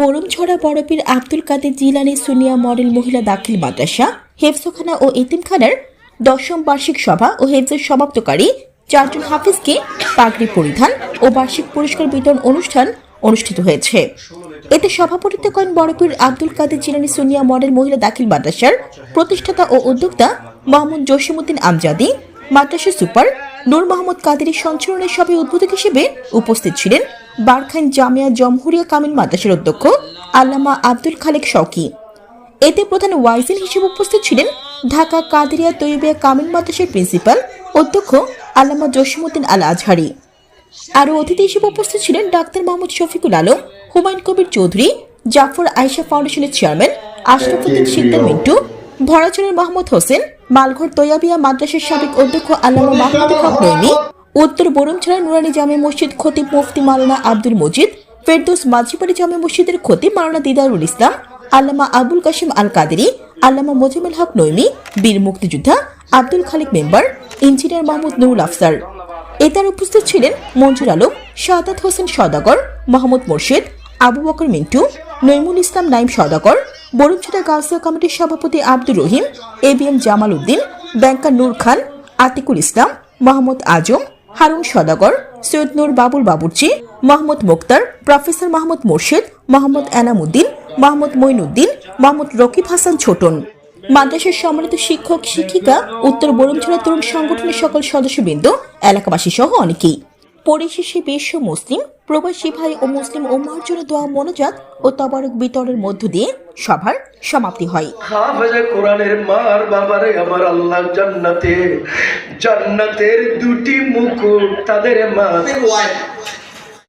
বরমছড়া Boropir Abdul Kader Jilani Sunnia model মহিলা দাখিল মাদ্রাসা, হেফজখানা ও এতিমখানার দশম বার্ষিক সভা ও হেফজের সমাপ্তকারী চারজন হাফিজকে পাগড়ি পরিধান ও বার্ষিক পুরস্কার বিতরণ অনুষ্ঠান অনুষ্ঠিত হয়েছে। এতে সভাপতিত্ব করেন বড়পীর আব্দুল কাদের জিলানি সুনিয়া মডেল মহিলা দাখিল মাদ্রাসার প্রতিষ্ঠাতা ও উদ্যোক্তা মোহাম্মদ জসিমুদ্দিন আমজাদি মাদ্রাসা সুপার নূর মোহাম্মদ কাদেরের সঞ্চালনের সভায় উদ্বোধক হিসেবে উপস্থিত ছিলেন। বারখান জামিয়া জমহুরিয়া কামিল মাদ্রাসার অধ্যক্ষ আল্লামা আব্দুল খালেক শওকি। এতে প্রধান ওয়াইজিন হিসেবে উপস্থিত ছিলেন ঢাকা কাদেরিয়া তৈবিয়া কামিল মাদ্রাসার প্রিন্সিপাল অধ্যক্ষ আল্লামা জসিমুদ্দিন আল আজহারি আরও অতিথি হিসেবে উপস্থিত ছিলেন ডাক্তার মোহাম্মদ শফিকুল আলম হুমায়ুন কবির চৌধুরী জাফর আয়েশা ফাউন্ডেশনের চেয়ারম্যান আশরাফুদ্দিন সিকদার মিন্টু ভরাচরের মোহাম্মদ হোসেন মালঘর তৈয়াবিয়া মাদ্রাসার সাবেক অধ্যক্ষ আল্লামা মাহমুদুল হক নৈমি উত্তর বরুমছড়া নুরানি জামে মসজিদ খতিব মুফতি মাওলানা আব্দুল মজিদ, ফেরদৌস মাঝিপাড়ি জামে মসজিদের খতিব মাওলানা দিদারুল ইসলাম, আল্লামা আবুল কাশিম আল কাদেরি আল্লামা মোজামিল হক নৈমি, বীর মুক্তিযোদ্ধা আব্দুল খালিক মেম্বার, ইঞ্জিনিয়ার মাহমুদ নুরুল আফসার। এতার উপস্থিত ছিলেন মঞ্জুর আলম শাহাদাত হোসেন সদাগর মোহাম্মদ মোর্শেদ, আবু বকর মিন্টু, নৈমুল ইসলাম নাইম সদাগর বরুণছড়া গাউসিয়া কমিটির সভাপতি Abdur Rahim, A B M Jamal Uddin, banker Nur Khan, Atiqul Islam Mohammad Azam Harun Sadagar, Syed Nur Babul বাবুর্চি মোহাম্মদ মুক্তার, প্রফেসর মাহমুদ মোর্শেদ, মোহাম্মদ এনামুদ্দিন, মোহাম্মদ মইনুদ্দিন মোহাম্মদ রকিব হাসান ছোটন। মাদ্রাসার সম্মানিত শিক্ষক, শিক্ষিকা, উত্তর বরুণছড়া তরুণ সংগঠনের সকল সদস্যবৃন্দ এলাকাবাসী সহ অনেকেই। পরিশেষে বিশ্ব মুসলিম, প্রবাসী ভাই ও মুসলিম ওম্মার জন্য দোয়া মনোজাত ও তবারক বিতরের মধ্য দিয়ে সভার সমাপ্তি হয়। হাফেজে কোরআনের মার বাবারে আমার আল্লাহ জান্নাতে, জান্নাতের দুটি মুকুট তাদের মা